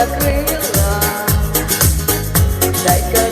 закрила, дай-ка